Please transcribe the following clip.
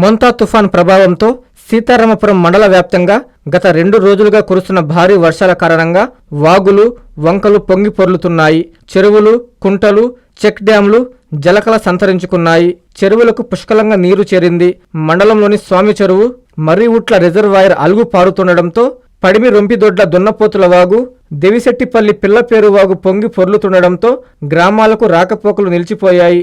మొంతా తుఫాన్ ప్రభావంతో సీతారామపురం మండల వ్యాప్తంగా గత రెండు రోజులుగా కురుస్తున్న భారీ వర్షాల కారణంగా వాగులు వంకలు పొంగి పొర్లుతున్నాయి. చెరువులు కుంటలు చెక్ డ్యాంలు జలకల సంతరించుకున్నాయి. చెరువులకు పుష్కలంగా నీరు చేరింది. మండలంలోని స్వామి చెరువు మర్రివుట్ల రిజర్వాయర్ అలుగు పారుతుండటంతో పడిమి రొంపిదొడ్ల దున్నపోతుల వాగు దేవిశెట్టిపల్లి పిల్లపేరు వాగు పొంగి పొర్లుతుండటంతో గ్రామాలకు రాకపోకలు నిలిచిపోయాయి.